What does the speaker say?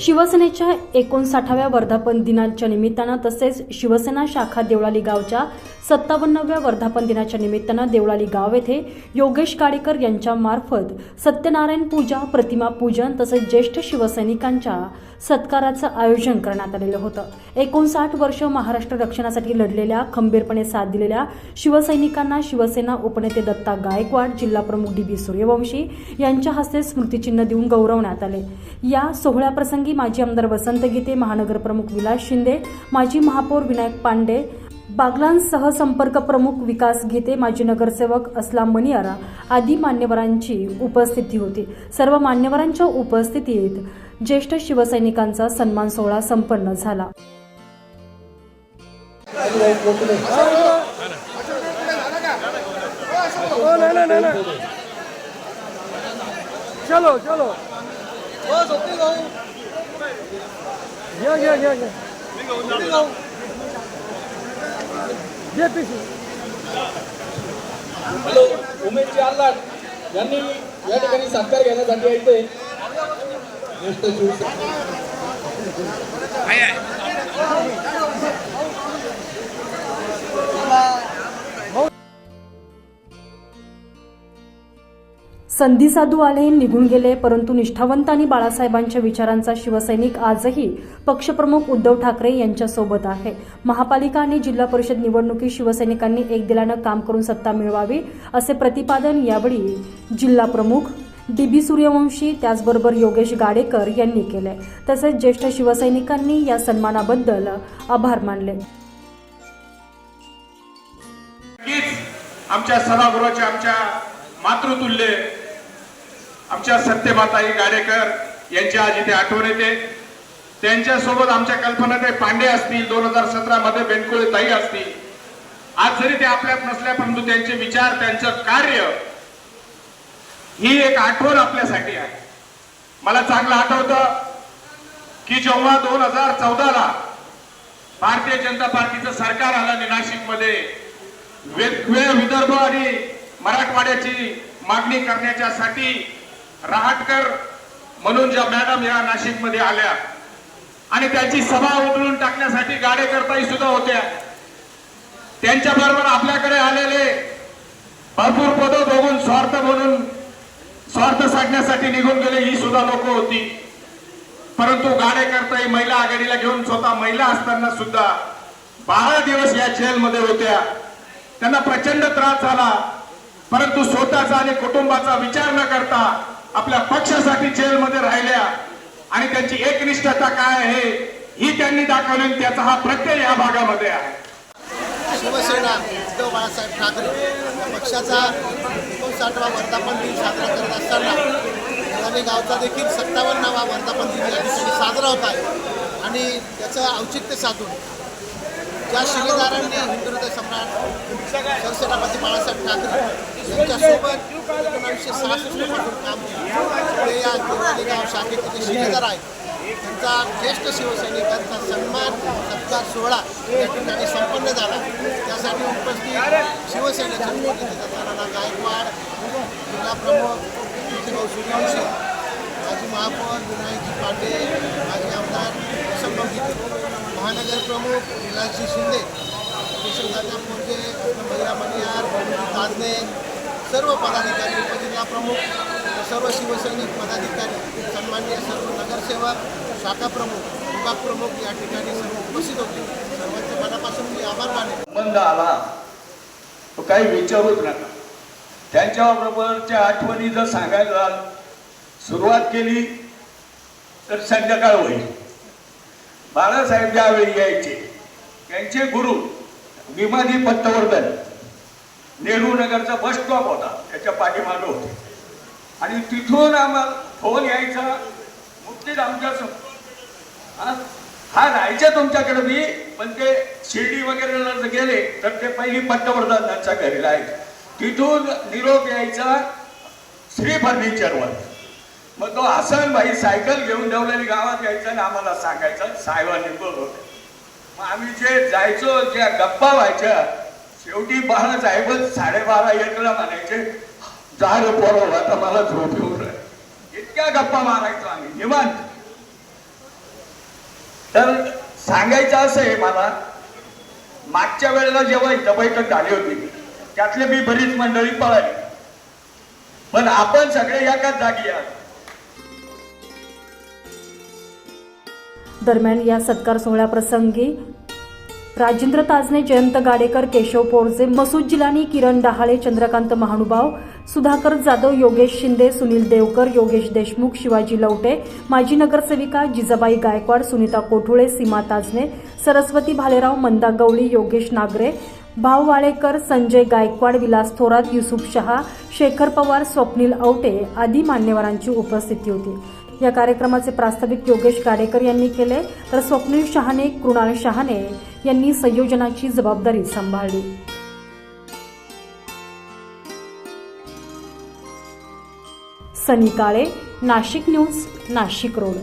शिवसेनेच्या एकोणसाठाव्या वर्धापन दिनाच्या निमित्तानं तसेच शिवसेना शाखा देवळाली गावच्या सत्तावन्नाव्या वर्धापन दिनाच्या निमित्तानं देवळाली गाव येथे योगेश काडेकर यांच्या मार्फत सत्यनारायण पूजा प्रतिमा पूजन तसेच ज्येष्ठ शिवसैनिकांच्या सत्काराचं आयोजन करण्यात आलेलं होतं. एकोणसाठ वर्ष महाराष्ट्र रक्षणासाठी लढलेल्या खंबीरपणे साथ दिलेल्या शिवसैनिकांना शिवसेना उपनेते दत्ता गायकवाड जिल्हाप्रमुख डी बी सूर्यवंशी यांच्या हस्ते स्मृतिचिन्ह देऊन गौरवण्यात आले. या सोहळ्याप्रसंगी माजी आमदार वसंत गीते महानगर प्रमुख विलास शिंदे माजी महापौर विनायक पांडे बागलान सहसंपर्क प्रमुख विकास गीते माजी नगरसेवक अस्लाम मनियारा आदी मान्यवरांची उपस्थिती होती. सर्व मान्यवरांच्या उपस्थितीत ज्येष्ठ शिवसैनिकांचा सन्मान सोहळा संपन्न झाला. चलो चलो। ये पीछे हॅलो उमेशजी आल्हाट यांनी या ठिकाणी सत्कार घेण्यासाठी येते ज्येष्ठ शिवसेना. संधी साधू आले निघून गेले परंतु निष्ठावंत आणि बाळासाहेबांच्या विचारांचा शिवसैनिक आजही पक्षप्रमुख उद्धव ठाकरे यांच्यासोबत आहे. महापालिका आणि जिल्हा परिषद निवडणुकीत शिवसैनिकांनी एक दिलानं काम करून सत्ता मिळवावी असे प्रतिपादन यावेळी जिल्हा प्रमुख डी बी सूर्यवंशी त्याचबरोबर योगेश गाडेकर यांनी केले. तसेच ज्येष्ठ शिवसैनिकांनी या सन्मानाबद्दल आभार मानले. आमच्या सभागृहाचे आमच्या मातृतुल्य आमच्या सत्यमाताई गाडेकर यांची आज इथे आठवण येते. त्यांच्यासोबत आमच्या कल्पनाताई पांडे असतील दोन हजार सतरा मध्ये बेनकुळे ताई असतील. आज जरी ते आपल्यात नसल्या परंतु त्यांचे विचार त्यांचं कार्य ही एक आठवण आपल्यासाठी आहे. मला चांगलं आठवतं की जेव्हा दोन हजार चौदाला भारतीय जनता पार्टीचं सरकार आलं नाशिकमध्ये वेगवेगळ्या विदर्भ आणि मराठवाड्याची मागणी करण्याच्यासाठी रहाटकर म्हणून ज्या मॅडम या नाशिकमध्ये आल्या. आणि त्यांची सभा उधळून टाकण्यासाठी गाडेकरताही सुद्धा होत्या. त्यांच्या बरोबर आपल्याकडे आलेले भरपूर पद बघून स्वार्थ म्हणून स्वार्थ साधण्यासाठी निघून गेले ही सुद्धा लोक होती. परंतु गाडेकरताही महिला आघाडीला घेऊन स्वतः महिला असताना सुद्धा बारा दिवस या जेलमध्ये होत्या. त्यांना प्रचंड त्रास झाला. परंतु स्वतःचा आणि कुटुंबाचा विचार न करता आपल्या पक्षासाठी जेलमध्ये राहिल्या आणि त्यांची एकनिष्ठता काय आहे ही त्यांनी दाखवली त्याचा हा प्रत्यय या भागामध्ये आहे. शिवसेना उद्धव बाळासाहेब ठाकरे या पक्षाचा एकोणसाठवा वर्धापन दिन साजरा करत असताना आणि गावचा देखील सत्तावन्नावा वर्धापन दिन या ठिकाणी साजरा होत आहे. आणि त्याचं औचित्य साधून या शिलेदारांनी हिंदुत्व सम्राट सरसेनापती बाळासाहेब ठाकरे यांच्यासोबत एकोणावीसशे सहासष्टपासून काम केलं. ते या देवळाली शाखेचे जे शिलेदार आहेत त्यांचा ज्येष्ठ शिवसैनिकांचा सन्मान सत्कार सोहळा या ठिकाणी संपन्न झाला. त्यासाठी उपस्थित शिवसेनेचे उपनेते दत्तानाना गायकवाड जिल्हा प्रमुख सूर्यवंशी माजी महापौर विनायकजी पांडे माजी आमदार वसंतराव महानगरप्रमुख महानगर प्रमुख विलासजी शिंदे केशवदादा मोर्जे भैया मणियार ताजने सर्व पदाधिकारी उपजिल्हा प्रमुख सर्व शिवसैनिक पदाधिकारी सन्मान्य सर्व नगरसेवक शाखा प्रमुख विभाग प्रमुख या ठिकाणी सर्व उपस्थित होते. सर्वांच्या मनापासून मी आभार मानले संबंध आला. तो काही विचारूच नका. त्यांच्याबरोबरच्या आठवणी जर सांगायला सुरुवात केली तर संध्याकाळ होईल. बाळासाहेब ज्यावेळी यायचे. त्यांचे गुरु विमानी पत्तवर्धन नेहरू नगरचा बस स्टॉप होता. त्याच्या पाठीमागे होते. आणि तिथून आम्हाला फोन यायचा मुक्तीच आमच्या हा? हा तुमच्याकडे मी पण ते शिर्डी वगैरे जर गेले तर ते पहिली पट्टवर्धनांच्या घरी राहायचे. तिथून निरोप यायचा श्री फर्निचरवर. मग तो हसन भाई सायकल घेऊन ठेवलेली गावात यायचा आणि आम्हाला सांगायचं साहेबांनी बोलवलं मग आम्ही जे जायचो ज्या गप्पा व्हायच्या शेवटी बारा साहेबच साडेबारा एकला म्हणायचे जा रे पोरं आता मला झोप येऊन इतक्या गप्पा मारायचो आम्ही निवांत. तर सांगायचं असं आहे मला मागच्या वेळेला जेव्हा इथं आली झाली होती त्यातले मी बरीच मंडळी पळाली. पण आपण सगळे एकाच जागी आहात. दरम्यान या सत्कार सोहळ्याप्रसंगी राजेंद्र ताजने जयंत गाडेकर केशव पोरजे मसूद जिलानी किरण डहाळे चंद्रकांत महानुभाव सुधाकर जाधव योगेश शिंदे सुनील देवकर योगेश देशमुख शिवाजी लवटे माजी नगरसेविका जिजाबाई गायकवाड सुनीता कोठुळे सीमा ताजने सरस्वती भालेराव मंदा गवळी योगेश नागरे भाऊ वाळेकर संजय गायकवाड विलास थोरात युसुफ शहा शेखर पवार स्वप्नील औटे आदी मान्यवरांची उपस्थिती होती. या कार्यक्रमाचे प्रास्ताविक योगेश गाडेकर यांनी केले तर स्वप्नील शहाणे कृणाल शहाणे यांनी संयोजनाची जबाबदारी सांभाळली. Sunny Kale Nashik news Nashik road.